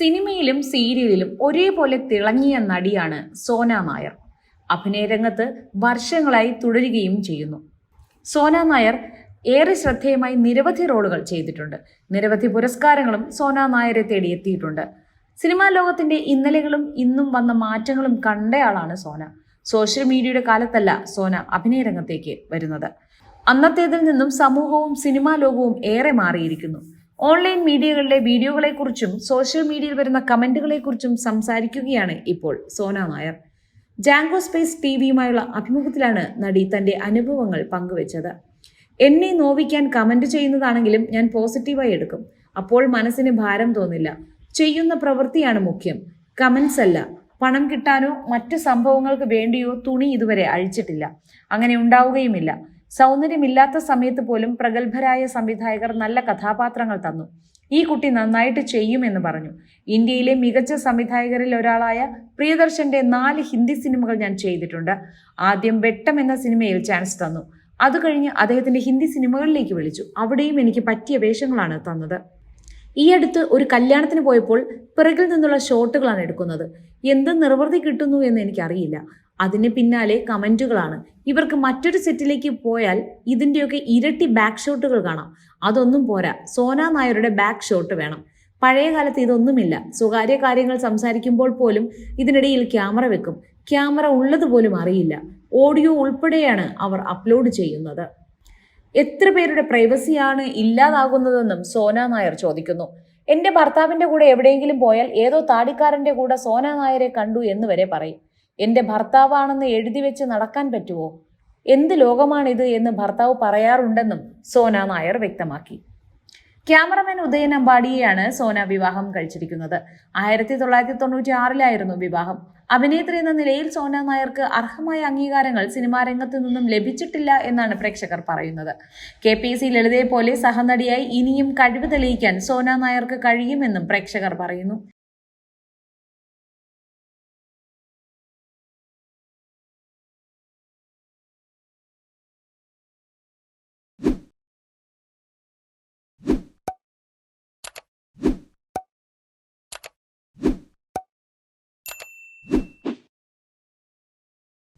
സിനിമയിലും സീരിയലിലും ഒരേപോലെ തിളങ്ങിയ നടിയാണ് സോന നായർ. അഭിനയ രംഗത്ത് വർഷങ്ങളായി തുടരുകയും ചെയ്യുന്നു. സോന നായർ ഏറെ ശ്രദ്ധേയമായി നിരവധി റോളുകൾ ചെയ്തിട്ടുണ്ട്. നിരവധി പുരസ്കാരങ്ങളും സോന നായരെ തേടിയെത്തിയിട്ടുണ്ട്. സിനിമാ ലോകത്തിന്റെ ഇന്നലെകളും ഇന്നും വന്ന മാറ്റങ്ങളും കണ്ടയാളാണ് സോന. സോഷ്യൽ മീഡിയയുടെ കാലത്തല്ല സോന അഭിനയ രംഗത്തേക്ക് വരുന്നത്. അന്നത്തേതിൽ നിന്നും സമൂഹവും സിനിമാ ലോകവും ഏറെ മാറിയിരിക്കുന്നു. ഓൺലൈൻ മീഡിയകളിലെ വീഡിയോകളെക്കുറിച്ചും സോഷ്യൽ മീഡിയയിൽ വരുന്ന കമന്റുകളെക്കുറിച്ചും സംസാരിക്കുകയാണ് ഇപ്പോൾ Sona Nair. Jango space T വിയുമായുള്ള അഭിമുഖത്തിലാണ് നടി തന്റെ അനുഭവങ്ങൾ പങ്കുവച്ചത്. എന്നെ നോവിക്കാൻ കമന്റ് ചെയ്യുന്നതാണെങ്കിലും ഞാൻ പോസിറ്റീവായി എടുക്കും. അപ്പോൾ മനസ്സിന് ഭാരം തോന്നില്ല. ചെയ്യുന്ന പ്രവൃത്തിയാണ് മുഖ്യം. കമന്റ്സ് അല്ല പണം കിട്ടാനോ മറ്റ് സംഭവങ്ങൾക്ക് വേണ്ടിയോ തുണി ഇതുവരെ അഴിച്ചിട്ടില്ല. അങ്ങനെ ഉണ്ടാവുകയുമില്ല. സൗന്ദര്യമില്ലാത്ത സമയത്ത് പോലും പ്രഗത്ഭരായ സംവിധായകർ നല്ല കഥാപാത്രങ്ങൾ തന്നു. ഈ കുട്ടി നന്നായിട്ട് ചെയ്യുമെന്ന് പറഞ്ഞു. ഇന്ത്യയിലെ മികച്ച സംവിധായകരിൽ ഒരാളായ പ്രിയദർശന്റെ നാല് ഹിന്ദി സിനിമകൾ ഞാൻ ചെയ്തിട്ടുണ്ട്. ആദ്യം വെട്ടം എന്ന സിനിമയിൽ ചാൻസ് തന്നു. അത് കഴിഞ്ഞ് അദ്ദേഹത്തിന്റെ ഹിന്ദി സിനിമകളിലേക്ക് വിളിച്ചു. അവിടെയും എനിക്ക് പറ്റിയ വേഷങ്ങളാണ് തന്നത്. ഈ അടുത്ത് ഒരു കല്യാണത്തിന് പോയപ്പോൾ പിറകിൽ നിന്നുള്ള ഷോട്ടുകളാണ് എടുക്കുന്നത്. എന്ത് നിർവൃതി കിട്ടുന്നു എന്ന് എനിക്കറിയില്ല. അതിന് പിന്നാലെ കമന്റുകളാണ്. ഇവർക്ക് മറ്റൊരു സെറ്റിലേക്ക് പോയാൽ ഇതിന്റെയൊക്കെ ഇരട്ടി ബാക്ക് ഷോട്ടുകൾ കാണാം. അതൊന്നും പോരാ. സോന നായരുടെ ബാക്ക് ഷോട്ട് വേണം. പഴയ കാലത്ത് ഇതൊന്നുമില്ല. സ്വകാര്യ കാര്യങ്ങൾ സംസാരിക്കുമ്പോൾ പോലും ഇതിനിടയിൽ ക്യാമറ വെക്കും. ക്യാമറ ഉള്ളത് പോലും അറിയില്ല. ഓഡിയോ ഉൾപ്പെടെയാണ് അവർ അപ്ലോഡ് ചെയ്യുന്നത്. എത്ര പേരുടെ പ്രൈവസിയാണ് ഇല്ലാതാകുന്നതെന്നും സോന നായർ ചോദിക്കുന്നു. എന്റെ ഭർത്താവിന്റെ കൂടെ എവിടെയെങ്കിലും പോയാൽ ഏതോ താടിക്കാരന്റെ കൂടെ സോന നായരെ കണ്ടു എന്ന് വരെ പറയും. എന്റെ ഭർത്താവാണെന്ന് എഴുതി വെച്ച് നടക്കാൻ പറ്റുമോ എന്ത് ലോകമാണിത് എന്ന് ഭർത്താവ് പറയാറുണ്ടെന്നും സോന നായർ വ്യക്തമാക്കി. ക്യാമറമാൻ ഉദയൻ അമ്പാടിയെയാണ് സോന വിവാഹം കഴിച്ചിരിക്കുന്നത്. ആയിരത്തി തൊള്ളായിരത്തി തൊണ്ണൂറ്റി ആറിലായിരുന്നു വിവാഹം. അഭിനേത്രി എന്ന നിലയിൽ സോന നായർക്ക് അർഹമായ അംഗീകാരങ്ങൾ സിനിമാ രംഗത്തു നിന്നും ലഭിച്ചിട്ടില്ല എന്നാണ് പ്രേക്ഷകർ പറയുന്നത്. കെ പി സി ലളിതയെ പോലെ സഹനടിയായി ഇനിയും കഴിവ് തെളിയിക്കാൻ സോന നായർക്ക് കഴിയുമെന്നും പ്രേക്ഷകർ പറയുന്നു.